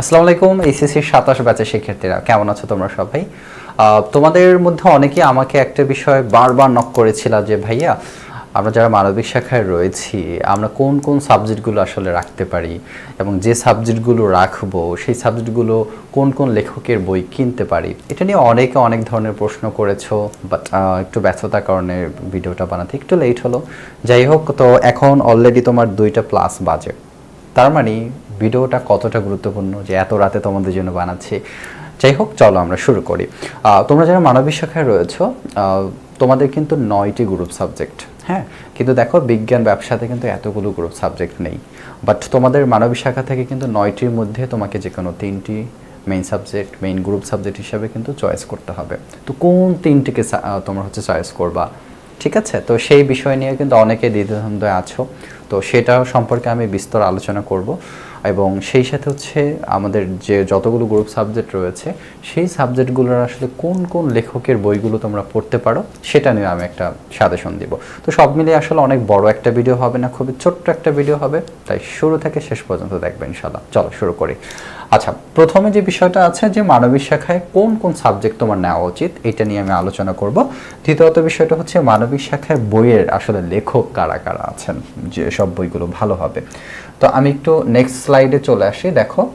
আসসালামু আলাইকুম এইচএসসি সাতাশ ব্যাচের শিক্ষার্থীরা, কেমন আছো তোমরা সবাই? তোমাদের মধ্যে অনেকেই আমাকে একটা বিষয় বারবার নক করেছিল যে, ভাইয়া, আমরা যারা মানবিক শাখায় রয়েছি, আমরা কোন কোন সাবজেক্টগুলো আসলে রাখতে পারি? এবং যে সাবজেক্টগুলো রাখব, সেই সাবজেক্টগুলো কোন কোন লেখকের বই কিনতে পারি? এটা নিয়ে অনেকে অনেক ধরনের প্রশ্ন করেছ বাট একটু ব্যস্ততার কারণে ভিডিওটা বানাতে একটু লেট হলো। যাই হোক, তো এখন অলরেডি তোমার দুইটা প্লাস বাজে। তার মানে ভিডিওটা কতটা গুরুত্বপূর্ণ যে এত রাতে তোমাদের জন্য বানাচ্ছি। যাই হোক, চলো আমরা শুরু করি। তোমরা যারা মানবিক শাখায় রয়েছো তোমাদের কিন্তু নয়টি গ্রুপ সাবজেক্ট হ্যাঁ? কিন্তু দেখো, বিজ্ঞান ব্যবসাতে কিন্তু এতগুলো গ্রুপ সাবজেক্ট নেই। বাট তোমাদের মানবিক শাখা থেকে কিন্তু নয়টির মধ্যে তোমাকে যে কোনো তিনটি main subject main group subject হিসাবে কিন্তু চয়েস করতে হবে। তো কোন তিনটিকে তোমরা হচ্ছে চয়েস করবা? ঠিক আছে? তো সেই বিষয় নিয়ে কিন্তু অনেকে দ্বিধাদ্বন্দ্বে আছো। তো সেটা সম্পর্কে আমি বিস্তর আলোচনা করব। এবং সেই সাথে হচ্ছে আমাদের যে যতগুলো গ্রুপ সাবজেক্ট রয়েছে, সেই সাবজেক্টগুলোর আসলে কোন কোন লেখকের বইগুলো তোমরা পড়তে পারো, সেটা নিয়ে আমি একটা সাজেশন দিব। তো সব মিলিয়ে আসলে অনেক বড় একটা ভিডিও হবে না, খুবই ছোট্ট একটা ভিডিও হবে, তাই শুরু থেকে শেষ পর্যন্ত দেখবেন ইনশাল্লাহ চলো, শুরু করি। আচ্ছা প্রথমে যে বিষয়টা আছে যে মানবিক শাখায় কোন কোন সাবজেক্ট তোমার নেওয়া উচিত, এটা নিয়ে আমি আলোচনা করব। দ্বিতীয়ত বিষয়টা হচ্ছে মানবিক শাখায় বইয়ের আসলে লেখক কারা কারা আছেন, যে সব বইগুলো ভালো হবে। তো আমি একটু নেক্সট স্লাইডে চলে আসি, দেখো।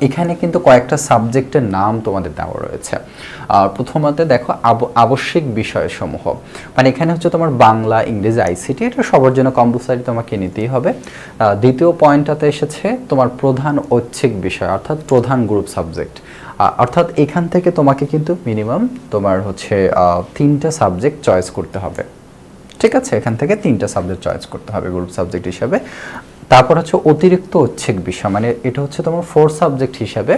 এখানে কিন্তু কয়েকটা সাবজেক্টের নাম তোমাদের দেওয়া রয়েছে। আর প্রথমত দেখো, আব- আবশ্যিক বিষয়সমূহ। মানে এখানে হচ্ছে তোমার বাংলা, ইংরেজি আইসিটি এটা সবার জন্য কম্পালসারি তোমাকে নিতেই হবে। দ্বিতীয় পয়েন্টটাতে এসেছে তোমার প্রধান ঐচ্ছিক বিষয়, অর্থাৎ প্রধান গ্রুপ সাবজেক্ট অর্থাৎ এখান থেকে তোমাকে কিন্তু মিনিমাম তোমার হচ্ছে তিনটা সাবজেক্ট চয়েস করতে হবে। ঠিক আছে, এখান থেকে তিনটা সাবজেক্ট চয়েস করতে হবে গ্রুপ সাবজেক্ট হিসাবে। তারপর হচ্ছে অতিরিক্ত ঐচ্ছিক বিষয় মানে এটা হচ্ছে তোমার ফোর সাবজেক্ট হিসাবে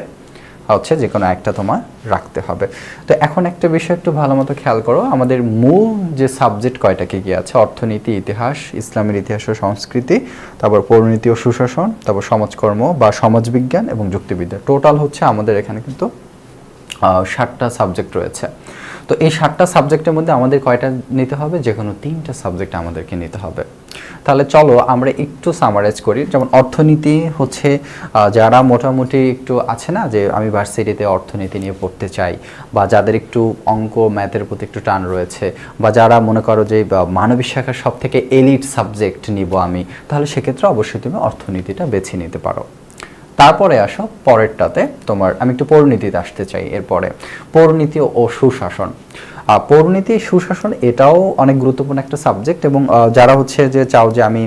হচ্ছে যে কোনো একটা তোমার রাখতে হবে। তো এখন একটা বিষয় একটু ভালো মতো খেয়াল করো, আমাদের মূল যে সাবজেক্ট কয়টা, কি কি আছে? অর্থনীতি, ইতিহাস, ইসলামের ইতিহাস ও সংস্কৃতি, তারপর পরিণতি ও সুশাসন, তারপর সমাজকর্ম বা সমাজবিজ্ঞান এবং যুক্তিবিদ্যা। টোটাল হচ্ছে আমাদের এখানে কিন্তু ষাটটা সাবজেক্ট রয়েছে। তো এই ষাটটা সাবজেক্টের মধ্যে আমাদের কয়টা নিতে হবে? যে কোনো তিনটা সাবজেক্ট আমাদেরকে নিতে হবে। তাহলে চলো আমরা একটু সামারাইজ করি। যেমন অর্থনীতি হচ্ছে যারা মোটামুটি একটু আছে না, যে আমি ভার্সিটিতে অর্থনীতি নিয়ে পড়তে চাই, বা যাদের একটু অঙ্ক ম্যাথের প্রতি একটু টান রয়েছে, বা যারা মনে করো যে মানবিক শাখার সব থেকে এলিট সাবজেক্ট নিব আমি, তাহলে সেক্ষেত্রে অবশ্যই তুমি অর্থনীতিটা বেছে নিতে পারো। তারপরে আসো, পরেরটাতে তোমার, আমি একটু পরিণীতিতে আসতে চাই এরপরে। পরিণীতি ও সুশাসন। পরিণীতি, সুশাসন এটাও অনেক গুরুত্বপূর্ণ একটা সাবজেক্ট এবং যারা হচ্ছে যে চাও যে আমি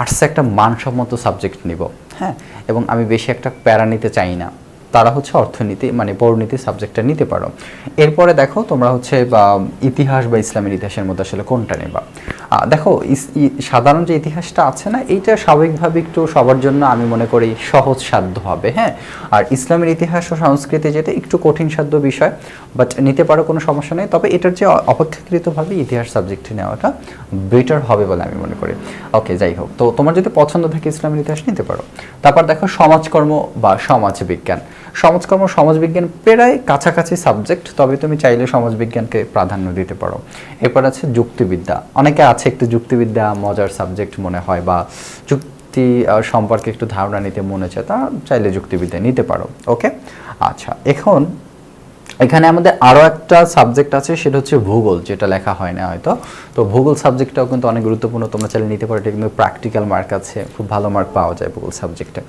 আর্টসে একটা মানসম্মত সাবজেক্ট নিব হ্যাঁ? এবং আমি বেশি একটা প্যারা নিতে চাই না। তারা হচ্ছে অর্থনীতি মানে পরিণীতি সাবজেক্টটা নিতে পারো। এরপরে দেখো তোমরা হচ্ছে, বা, ইতিহাস বা ইসলামের ইতিহাসের মধ্যে আসলে কোনটা নেবা। দেখো সাধারণ যে ইতিহাসটা আছে না, এইটা স্বাভাবিকভাবে একটু সবার জন্য আমি মনে করি সহজ সাধ্য হবে হ্যাঁ? আর ইসলামের ইতিহাস ও সংস্কৃতি যেটা একটু কঠিন সাধ্য বিষয় বাট নিতে পারো কোনো সমস্যা নেই। তবে এটার যে অপেক্ষাকৃতভাবে ইতিহাস সাবজেক্টে নেওয়াটা বেটার হবে বলে আমি মনে করি। ওকে যাই হোক, তো তোমার যদি পছন্দ থাকে ইসলামের ইতিহাস নিতে পারো। তারপর দেখো সমাজকর্ম বা সমাজ বিজ্ঞান সমাজকর্ম, সমাজবিজ্ঞান প্রায় কাছাকাছি সাবজেক্ট তবে তুমি চাইলে সমাজবিজ্ঞানকে প্রাধান্য দিতে পারো। এরপর আছে যুক্তিবিদ্যা। অনেকে আছে একটু যুক্তিবিদ্যা মজার সাবজেক্ট মনে হয় বা যুক্তি সম্পর্কে একটু ধারণা নিতে মনে চায়, তা চাইলে যুক্তিবিদ্যা নিতে পারো। ওকে আচ্ছা এখন এখানে আমাদের আরও একটা সাবজেক্ট আছে, সেটা হচ্ছে ভূগোল, যেটা লেখা হয় না হয়তো। তো ভূগোল সাবজেক্টটাও কিন্তু অনেক গুরুত্বপূর্ণ, তোমরা চাইলে নিতে পারো, এটা কিন্তু প্র্যাকটিক্যাল মার্ক আছে, খুব ভালো মার্ক পাওয়া যায় ভূগোল সাবজেক্টে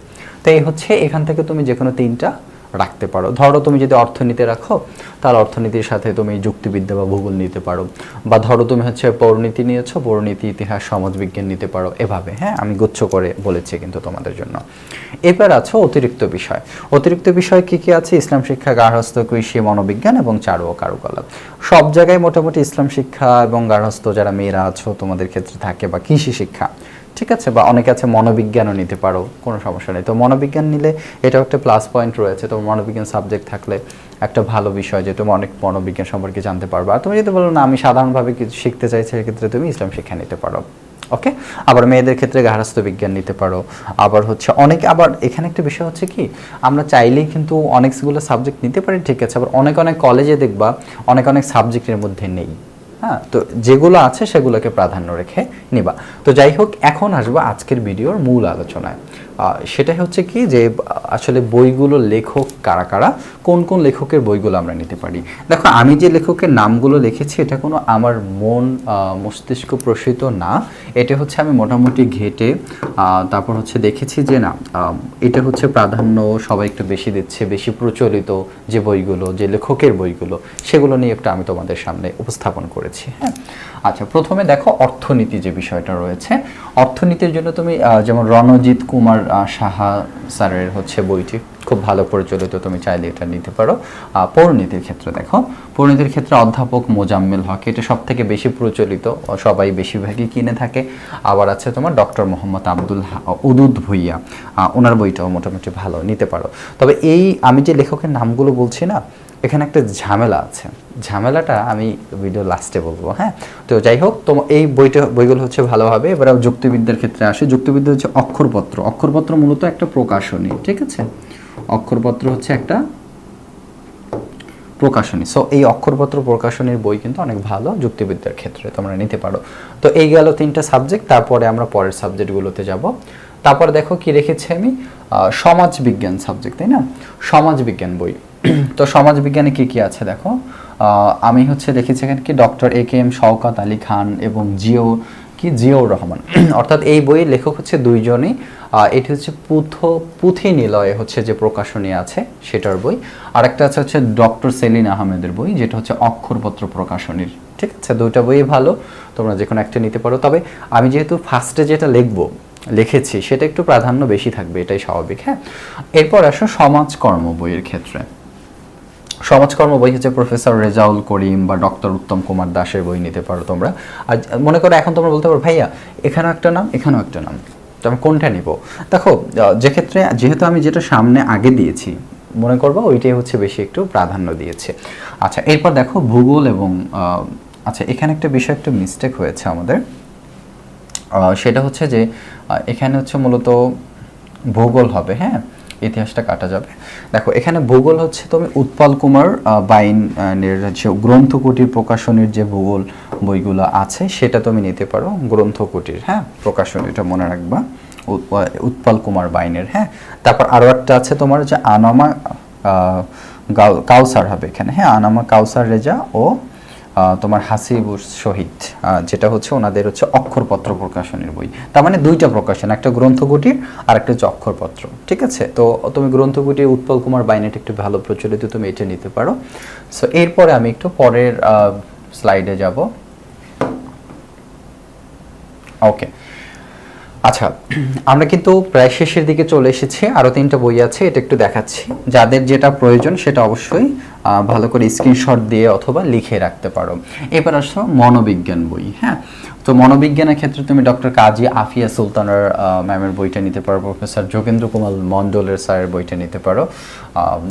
তো এই হচ্ছে এখান থেকে তুমি যে কোনো তিনটা রাখতে পারো। ধরো তুমি যদি অর্থনীতি রাখো, তাহলে অর্থনীতির সাথে তুমি যুক্তিবিদ্যা বা ভূগোল নিতে পারো। বা ধরো তুমি হচ্ছে পরিণীতি নিয়েছো পরিণীতি ইতিহাস, সমাজবিজ্ঞান নিতে পারো এভাবে। হ্যাঁ আমি গুচ্ছ করে বলেছি কিন্তু তোমাদের জন্য। এবার আছে অতিরিক্ত বিষয়। অতিরিক্ত বিষয় কি কি আছে? ইসলাম শিক্ষা গার্হস্থ কৃষি, মনোবিজ্ঞান এবং চারু ও কারুকলাপ। সব জায়গায় মোটামুটি ইসলাম শিক্ষা এবং গার্হস্থ যারা মেয়েরা আছো, তোমাদের ক্ষেত্রে থাকে বা কৃষি শিক্ষা। ঠিক আছে? বা অনেকে আছে মনোবিজ্ঞানও নিতে পারো, কোনো সমস্যা নেই। তো মনোবিজ্ঞান নিলে এটাও একটা প্লাস পয়েন্ট রয়েছে। তো মনোবিজ্ঞান সাবজেক্ট থাকলে একটা ভালো বিষয় যে তুমি অনেক মনোবিজ্ঞান সম্পর্কে জানতে পারবে। আর তুমি যদি বলো, না, আমি সাধারণভাবে কিছু শিখতে চাইছি, সেক্ষেত্রে তুমি ইসলাম শিক্ষা নিতে পারো। ওকে আবার মেয়েদের ক্ষেত্রে গার্হস্থ্য বিজ্ঞান নিতে পারো। আবার হচ্ছে অনেক, আবার এখানে একটা বিষয় হচ্ছে কি, আমরা চাইলেই কিন্তু অনেকগুলো সাবজেক্ট নিতে পারি, ঠিক আছে। আবার অনেক অনেক কলেজে দেখবা, অনেক অনেক সাবজেক্টের মধ্যে নেই। হ্যাঁ? তো যেগুলো আছে সেগুলোকে প্রাধান্য রেখে নিবা। তো যাই হোক, এখন আসব আজকের ভিডিওর মূল আলোচনায়। সেটাই হচ্ছে কি যে, আসলে বইগুলো লেখক কারা কারা, কোন কোন লেখকের বইগুলো আমরা নিতে পারি। দেখো, আমি যে লেখকের নামগুলো লিখেছি, এটা কোনো আমার মন মস্তিষ্ক প্রসূত না। এটা হচ্ছে আমি মোটামুটি ঘেটে তারপর হচ্ছে দেখেছি যে না এটা হচ্ছে প্রাধান্য সবাই একটু বেশি দিচ্ছে, বেশি প্রচলিত যে বইগুলো, যে লেখকের বইগুলো, সেগুলো নিয়ে একটু আমি তোমাদের সামনে উপস্থাপন করেছি হ্যাঁ। আচ্ছা প্রথমে দেখো অর্থনীতি যে বিষয়টা রয়েছে অর্থনীতির জন্য তুমি যেমন রণজিৎ কুমার সাহা স্যারের হচ্ছে বইটি, খুব ভালো পরিচালিত, তুমি চাইলে এটা নিতে পারো। পৌরনীতির ক্ষেত্রে দেখো। পৌরনীতির ক্ষেত্রে অধ্যাপক মোজাম্মেল হক, এটা সব থেকে বেশি প্রচলিত সবাই বেশিরভাগই কিনে থাকে। আবার আছে তোমার ডক্টর মোহাম্মদ আব্দুল উদুদ ভুইয়া ওনার বইটাও মোটামুটি ভালো, নিতে পারো। তবে এই, আমি যে লেখকের নামগুলো বলছি না এখানে একটা ঝামেলা আছে। ঝামেলাটা আমি ভিডিও লাস্টে বলব হ্যাঁ? তো যাই হোক তোমার এই বইটা, বইগুলো হচ্ছে ভালোভাবে, এবার যুক্তিবিদ্যার ক্ষেত্রে আসে। যুক্তিবিদ্যা হচ্ছে অক্ষরপত্র। অক্ষরপত্র মূলত একটা প্রকাশনী, ঠিক আছে? অক্ষরপত্র হচ্ছে একটা প্রকাশনী। সো এই অক্ষরপত্র প্রকাশনীর বই কিন্তু অনেক ভালো যুক্তিবিদ্যার ক্ষেত্রে, তোমরা নিতে পারো। তো এই গেল তিনটা সাবজেক্ট তারপরে আমরা পরের সাবজেক্টগুলোতে যাব। তারপর দেখো কি রেখেছি আমি সমাজ বিজ্ঞান সাবজেক্ট তাই না? সমাজ বিজ্ঞান বই। তো সমাজ বিজ্ঞানে কি কি আছে দেখো? আমি হচ্ছে লিখেছি এখানে কি doctor A K M Shawkat Ali Khan এবং জিও, কি? জিয়াউর রহমান। অর্থাৎ এই বইয়ের লেখক হচ্ছে দুইজনই। এটি হচ্ছে পুথ পুঁথি নিলয়ে হচ্ছে যে প্রকাশনী আছে সেটার বই। আর একটা আছে হচ্ছে ডক্টর সেলিন আহমেদের বই, যেটা হচ্ছে অক্ষরপত্র প্রকাশনীর। ঠিক আছে? দুইটা বই ভালো, তোমরা যে কোনো একটা নিতে পারো। তবে আমি যেহেতু ফার্স্টে যেটা লিখব, লিখেছি, সেটা একটু প্রাধান্য বেশি থাকবে, এটাই স্বাভাবিক হ্যাঁ? এরপর আসো সমাজকর্ম বইয়ের ক্ষেত্রে। সমাজকর্ম বই হচ্ছে প্রফেসর রেজাউল করিম বা ডক্টর উত্তম কুমার দাসের বই নিতে পারো তোমরা। আর মনে করো এখন তোমরা বলতে পারো ভাইয়া এখানেও একটা নাম এখানেও একটা নাম। তো আমি কোনটা নিব? দেখো আহ, যে ক্ষেত্রে যেহেতু আমি যেটা সামনে আগে দিয়েছি মনে করব ওইটাই হচ্ছে বেশি একটু প্রাধান্য দিয়েছে। আচ্ছা এরপর দেখো ভূগোল এবং আচ্ছা এখানে একটা বিষয় একটু মিস্টেক হয়েছে আমাদের। সেটা হচ্ছে যে এখানে হচ্ছে মূলত ভূগোল হবে হ্যাঁ? ইতিহাসটা কাটা যাবে। দেখো, এখানে ভূগোল হচ্ছে তুমি উৎপল কুমার বাইন যে গ্রন্থকুটির প্রকাশনীর যে ভূগোল বইগুলো আছে, সেটা তুমি নিতে পারো। গ্রন্থকুটির হ্যাঁ প্রকাশনীটা মনে রাখবা। উৎপ- উৎপল কুমার বাইনের হ্যাঁ। তারপর আরও একটা আছে তোমার যে আনামা কাউসার হবে এখানে হ্যাঁ আনামা কাউসার রেজা ও তোমার হাসিবুর শহীদ যেটা হচ্ছে ওনাদের হচ্ছে অক্ষরপত্র প্রকাশনের বই। তার মানে দুইটা প্রকাশন, একটা গ্রন্থকুটির আর একটা হচ্ছে অক্ষরপত্র, ঠিক আছে? তো তুমি গ্রন্থকুটির উৎপল কুমার বাইনেটা একটু ভালো প্রচলিত তুমি এটা নিতে পারো। সো এরপরে আমি একটু পরের স্লাইডে যাব। ওকে আচ্ছা আমরা কিন্তু প্রায় শেষের দিকে চলে এসেছি আরও তিনটা বই আছে, এটা একটু দেখাচ্ছি। যাদের যেটা প্রয়োজন সেটা অবশ্যই ভালো করে স্ক্রিনশট দিয়ে অথবা লিখে রাখতে পারো। এবার আসো মনোবিজ্ঞান বই হ্যাঁ? তো মনোবিজ্ঞানের ক্ষেত্রে তুমি ডক্টর কাজী আফিয়া সুলতানার ম্যামের বইটা নিতে পারো প্রফেসর যোগেন্দ্র কুমার মণ্ডলের স্যারের বইটা নিতে পারো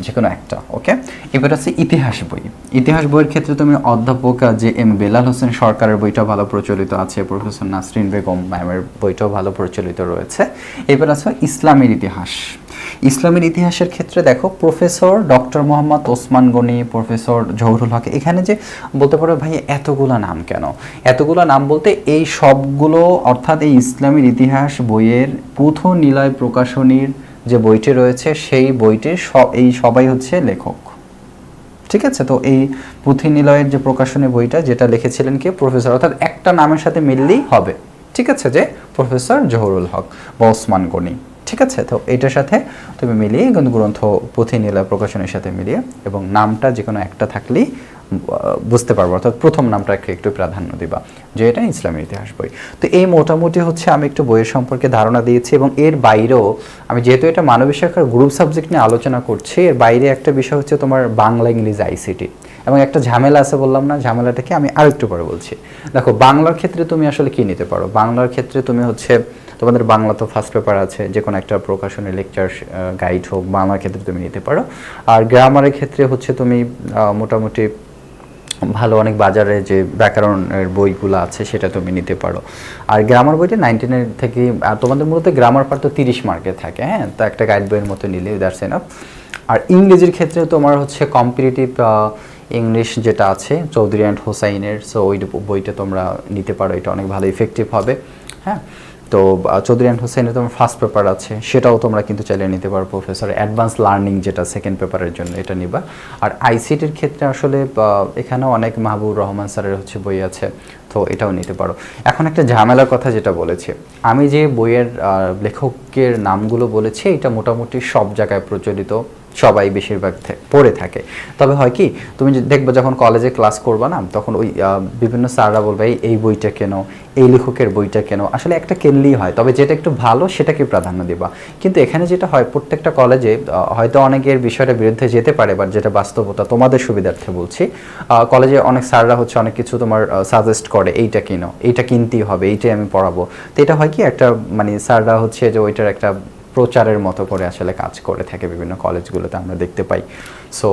যে কোনো একটা ওকে এবার আছে ইতিহাস বই। ইতিহাস বইয়ের ক্ষেত্রে তুমি অধ্যাপক যে এম বেলাল হোসেন সরকারের বইটা ভালো প্রচলিত আছে প্রফেসর নাসরিন বেগম ম্যামের বইটাও ভালো প্রচলিত রয়েছে। এবার আছে ইসলামের ইতিহাস। ইসলামের ইতিহাসের ক্ষেত্রে দেখো, professor doctor Mohammad Osman Goni, professor Zahurul Haque, এখানে যে বলতে পারো ভাই এতগুলা নাম কেন? এতগুলা নাম বলতে এই সবগুলো, অর্থাৎ এই ইসলামের ইতিহাস বইয়ের পুথ নিলয় প্রকাশনীর যে বইটি রয়েছে, সেই বইটির সব, এই সবাই হচ্ছে লেখক। ঠিক আছে? তো এই পুঁথি নিলয়ের যে প্রকাশনী বইটা, যেটা লিখেছিলেন কে? প্রফেসর, অর্থাৎ একটা নামের সাথে মিললেই হবে। ঠিক আছে যে? প্রফেসর জহুরুল হক বা ওসমান গনি। ঠিক আছে, তো এটার সাথে তুমি মিলিয়ে গ্রন্থ পুঁথি নিলয় প্রকাশনের সাথে মিলিয়ে এবং নামটা যে কোনো একটা থাকলেই বুঝতে পারব, অর্থাৎ প্রথম নামটাকে একটু প্রাধান্য দিবা, যে এটা ইসলামের ইতিহাস বই। তো এই মোটামুটি হচ্ছে আমি একটু বইয়ের সম্পর্কে ধারণা দিয়েছি এবং এর বাইরেও আমি যেহেতু এটা মানবিক শাখার গ্রুপ সাবজেক্ট নিয়ে আলোচনা করছি, এর বাইরে একটা বিষয় হচ্ছে তোমার বাংলা, ইংলিশ আইসিটি এবং একটা ঝামেলা আছে বললাম না, ঝামেলাটাকে আমি আরেকটু পরে বলছি। দেখো, বাংলার ক্ষেত্রে তুমি আসলে কি নিতে পারো? বাংলার ক্ষেত্রে তুমি হচ্ছে তোমাদের বাংলা তো ফার্স্ট পেপার আছে, যে কোনো একটা প্রকাশনের লেকচার গাইড হোক বাংলার ক্ষেত্রে তুমি নিতে পারো। আর গ্রামারের ক্ষেত্রে হচ্ছে তুমি মোটামুটি ভালো অনেক বাজারে যে ব্যাকরণের বইগুলো আছে সেটা তুমি নিতে পারো। আর গ্রামার বইটা নাইনটিনের থেকে তোমাদের মূলত গ্রামার পার্ট তো তিরিশ মার্কে থাকে হ্যাঁ? তো একটা গাইড বইয়ের মতো নিলে দ্যাটস এনাফ আর ইংরেজির ক্ষেত্রে তোমার হচ্ছে কম্পিটিটিভ ইংলিশ যেটা আছে, চৌধুরী অ্যান্ড হোসাইনের সো ওই বইটা তোমরা নিতে পারো, এটা অনেক ভালো ইফেক্টিভ হবে হ্যাঁ? তো চৌধুরী অ্যান্ড হোসেনের তোমার ফার্স্ট পেপার আছে, সেটাও তোমরা কিন্তু চাইলে নিতে পারো প্রফেসর অ্যাডভান্স লার্নিং যেটা সেকেন্ড পেপারের জন্য এটা নিবা। আর আইসিটির ক্ষেত্রে আসলে এখানেও অনেক মাহবুব রহমান স্যারের হচ্ছে বই আছে, তো এটাও নিতে পারো। এখন একটা ঝামেলার কথা যেটা বলেছি, আমি যে বইয়ের লেখকের নামগুলো বলেছি, এটা মোটামুটি সব জায়গায় প্রচলিত। সবাই বেশিরভাগ পড়ে থাকে। তবে হয় কি, তুমি দেখবে যখন কলেজে ক্লাস করবা না, তখন ওই বিভিন্ন স্যাররা বলবে, "এই- বইটা কেন? এই লেখকের বইটা কেন? আসলে একটা কিনলেই হয়, তবে যেটা একটু ভালো সেটাকে প্রাধান্য দিবা। কিন্তু এখানে যেটা হয়, প্রত্যেকটা কলেজে হয়তো অনেকের বিষয়টা বিরুদ্ধে যেতে পারে বাট যেটা বাস্তবতা তোমাদের সুবিধার্থে বলছি কলেজে অনেক স্যাররা হচ্ছে, অনেক কিছু তোমার সাজেস্ট করে, এইটা কিনো? এইটা কিনতেই হবে, এইটাই আমি পড়াবো। তো এটা হয় কি, একটা মানে স্যাররা হচ্ছে যে ওইটার একটা প্রচারের মতো করে আসলে কাজ করে থাকে বিভিন্ন কলেজগুলোতে আমরা দেখতে পাই। সো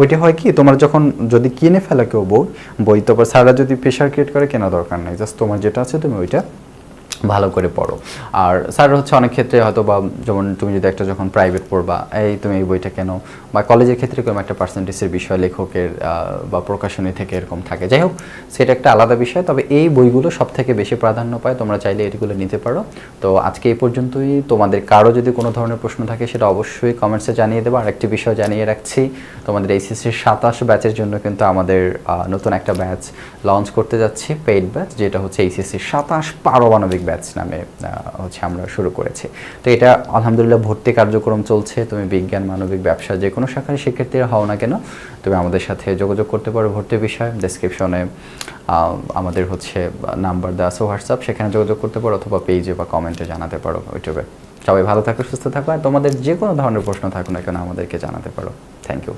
ওইটা হয় কি, তোমার যখন যদি কিনে ফেলা কেউ বই বই তো স্যাররা যদি প্রেশার ক্রিয়েট করে কেনা দরকার নেই। জাস্ট তোমার যেটা আছে তুমি ওইটা ভালো করে পড়ো। আর স্যার হচ্ছে অনেক ক্ষেত্রে হয়তো বা যেমন তুমি যদি একটা যখন প্রাইভেট পড়বা, এই তুমি এই বইটা কেন? বা কলেজের ক্ষেত্রে কোনো একটা পার্সেন্টেজের বিষয় লেখকের বা প্রকাশনী থেকে এরকম থাকে। যাই হোক, সেটা একটা আলাদা বিষয়, তবে এই বইগুলো সব থেকে বেশি প্রাধান্য পায়, তোমরা চাইলে এগুলো নিতে পারো। তো আজকে এই পর্যন্তই। তোমাদের কারও যদি কোনো ধরনের প্রশ্ন থাকে, সেটা অবশ্যই কমেন্টসে জানিয়ে দেবো। আর একটি বিষয় জানিয়ে রাখছি, তোমাদের এইচএসসির সাতাশ ব্যাচের জন্য কিন্তু আমাদের নতুন একটা ব্যাচ লঞ্চ করতে যাচ্ছি পেইড ব্যাচ যেটা হচ্ছে এইচএসসির সাতাশ পারমাণবিক ব্যাচ নামে হচ্ছে আমরা শুরু করেছি। তো এটা আলহামদুলিল্লাহ ভর্তি কার্যক্রম চলছে। তুমি বিজ্ঞান, মানবিক, ব্যবসা যে কোনো শাখায় শিক্ষার্থীরা হও না কেন, তুমি আমাদের সাথে যোগাযোগ করতে পারো ভর্তি বিষয়ে। ডেসক্রিপশনে আমাদের হচ্ছে নাম্বার দেওয়া আছে হোয়াটসঅ্যাপ সেখানে যোগাযোগ করতে পারো অথবা পেজে বা কমেন্টে জানাতে পারো ইউটিউবে সবাই ভালো থাকো, সুস্থ থাকো, আর তোমাদের যে কোনো ধরনের প্রশ্ন থাকুক না কেন আমাদেরকে জানাতে পারো। Thank you